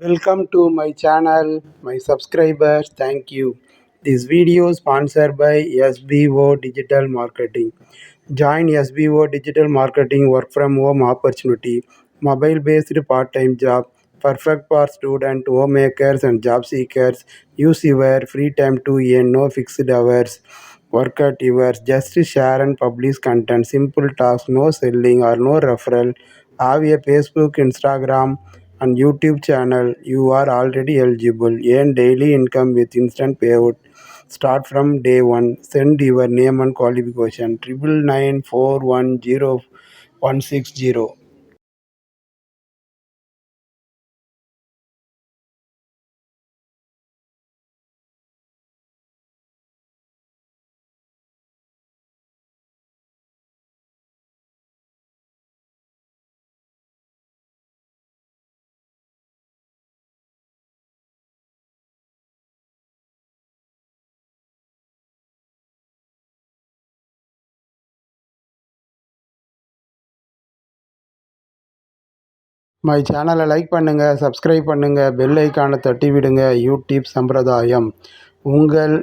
Welcome to my channel, my subscribers, thank you. This video sponsored by SBO Digital Marketing. Join SBO Digital Marketing work from home opportunity, mobile based part time job, perfect for student, homemakers and job seekers. Use your free time to earn no fixed hours. Work at yours, just share and publish content, simple tasks, no selling or no referral. Have a Facebook, Instagram and YouTube channel, you are already eligible. Earn daily income with instant payout. Start from day one. Send your name and qualification. Triple nine four one zero one six zero. My சேனலை like பண்ணுங்கள் subscribe பண்ணுங்கள் bell ஐக்கானை தட்டி விடுங்க. YouTube சம்பிரதாயம். உங்கள்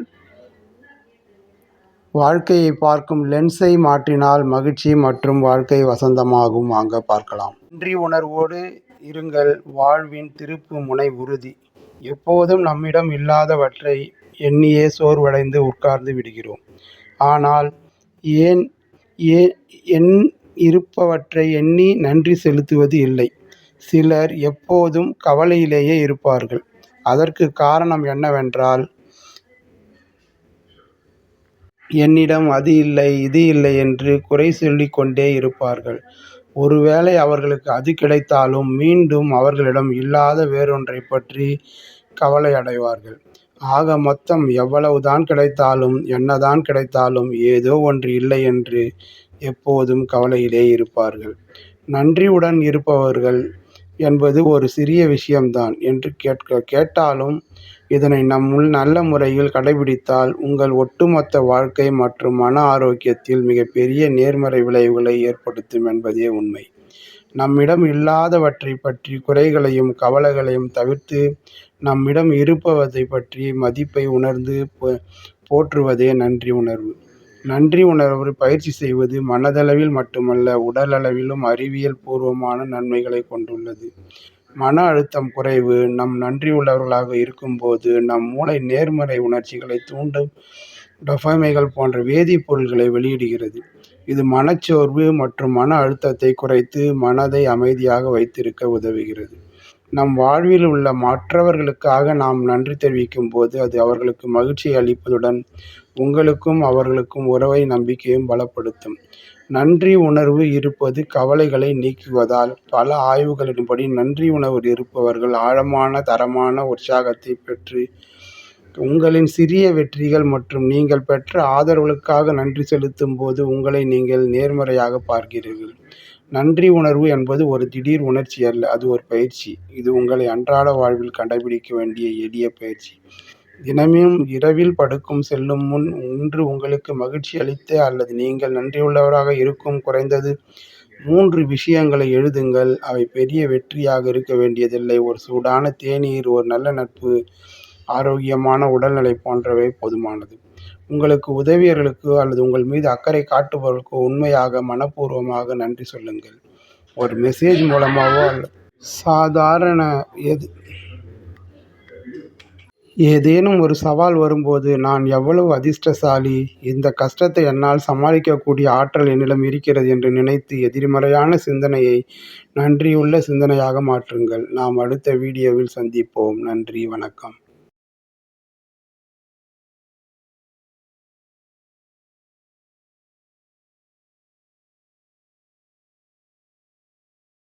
வாழ்க்கையை பார்க்கும் லென்ஸை மாற்றினால் மகிழ்ச்சி மற்றும் வாழ்க்கை வசந்தமாகும். வாங்க பார்க்கலாம். நன்றி உணர்வோடு இருங்கள். வாழ்வின் திருப்பு முனை உறுதி. எப்போதும் நம்மிடம் இல்லாதவற்றை எண்ணியே சோர்வடைந்து உட்கார்ந்து விடுகிறோம். ஆனால் ஏன் ஏன் என் இருப்பவற்றை எண்ணி நன்றி செலுத்துவது இல்லை. சிலர் எப்போதும் கவலையிலேயே இருப்பார்கள். அதற்கு காரணம் என்னவென்றால் என்னிடம் அது இல்லை இது இல்லை என்று குறை சொல்லிக் கொண்டே இருப்பார்கள். ஒருவேளை அவர்களுக்கு அது கிடைத்தாலும் மீண்டும் அவர்களிடம் இல்லாத வேறொன்றை பற்றி கவலை அடைவார்கள். ஆக மொத்தம் எவ்வளவுதான் கிடைத்தாலும் என்னதான் கிடைத்தாலும் ஏதோ ஒன்று இல்லை என்று எப்போதும் கவலையிலே இருப்பார்கள். நன்றியுடன் இருப்பவர்கள் என்பது ஒரு சிறிய விஷயம்தான் என்று கேட்க கேட்டாலும் இதனை நம் நல்ல முறையில் கடைபிடித்தால் உங்கள் ஒட்டுமொத்த வாழ்க்கை மற்றும் மன ஆரோக்கியத்தில் மிகப்பெரிய நேர்மறை விளைவுகளை ஏற்படுத்தும் என்பதே உண்மை. நம்மிடம் இல்லாதவற்றை பற்றி குறைகளையும் கவலைகளையும் தவிர்த்து நம்மிடம் இருப்பவற்றை பற்றி மதிப்பை உணர்ந்து போற்றுவதே நன்றி உணர்வு. நன்றி உணர்வு பயிற்சி செய்வது மனதளவில் மட்டுமல்ல உடலளவிலும் அறிவியல் பூர்வமான நன்மைகளை கொண்டுள்ளது. மன அழுத்தம் குறைவு நம் நன்றியுள்ளவர்களாக இருக்கும்போது நம் மூளை நேர்மறை உணர்ச்சிகளை தூண்டும் டொபமைகள் போன்ற வேதிப்பொருள்களை வெளியிடுகிறது. இது மனச்சோர்வு மற்றும் மன அழுத்தத்தை குறைத்து மனதை அமைதியாக வைத்திருக்க உதவுகிறது. நம் வாழ்வில் உள்ள மற்றவர்களுக்காக நாம் நன்றி தெரிவிக்கும் போது அது அவர்களுக்கு மகிழ்ச்சி அளிப்பதுடன் உங்களுக்கும் அவர்களுக்கும் உறவை நம்பிக்கையும் பலப்படுத்தும். நன்றி உணர்வு இருப்பது கவலைகளை நீக்குவதால் பல ஆய்வுகளின்படி நன்றி உணர்வு இருப்பவர்கள் ஆழமான தரமான உற்சாகத்தை பெற்று உங்களின் சிறிய வெற்றிகள் மற்றும் நீங்கள் பெற்ற ஆதரவுகளுக்காக நன்றி செலுத்தும் போது உங்களை நீங்கள் நேர்மறையாக பார்க்கிறீர்கள். நன்றி உணர்வு என்பது ஒரு திடீர் உணர்ச்சி அல்ல அது ஒரு பயிற்சி. இது உங்களை அன்றாட வாழ்வில் கடைபிடிக்க வேண்டிய எளிய பயிற்சி. தினமும் இரவில் படுக்கும் செல்லும் முன் இன்று உங்களுக்கு மகிழ்ச்சி அளித்த அல்லது நீங்கள் நன்றியுள்ளவராக இருக்கும் குறைந்தது மூன்று விஷயங்களை எழுதுங்கள். அவை பெரிய வெற்றியாக இருக்க வேண்டியதில்லை. ஒரு சூடான தேநீர் ஒரு நல்ல நட்பு ஆரோக்கியமான உடல்நிலை போன்றவை போதுமானது. உங்களுக்கு உதவியர்களுக்கு அல்லது உங்கள் மீது அக்கறை காட்டுபவர்களுக்கு உண்மையாக மனப்பூர்வமாக நன்றி சொல்லுங்கள். ஒரு மெசேஜ் மூலமாகவோ சாதாரண எது ஏதேனும் ஒரு சவால் வரும்போது நான் எவ்வளவு அதிர்ஷ்டசாலி இந்த கஷ்டத்தை என்னால் சமாளிக்கக்கூடிய ஆற்றல் என்னிடம் இருக்கிறது என்று நினைத்து எதிர்மறையான சிந்தனையை நன்றியுள்ள சிந்தனையாக மாற்றுங்கள். நாம் அடுத்த வீடியோவில் சந்திப்போம். நன்றி வணக்கம்.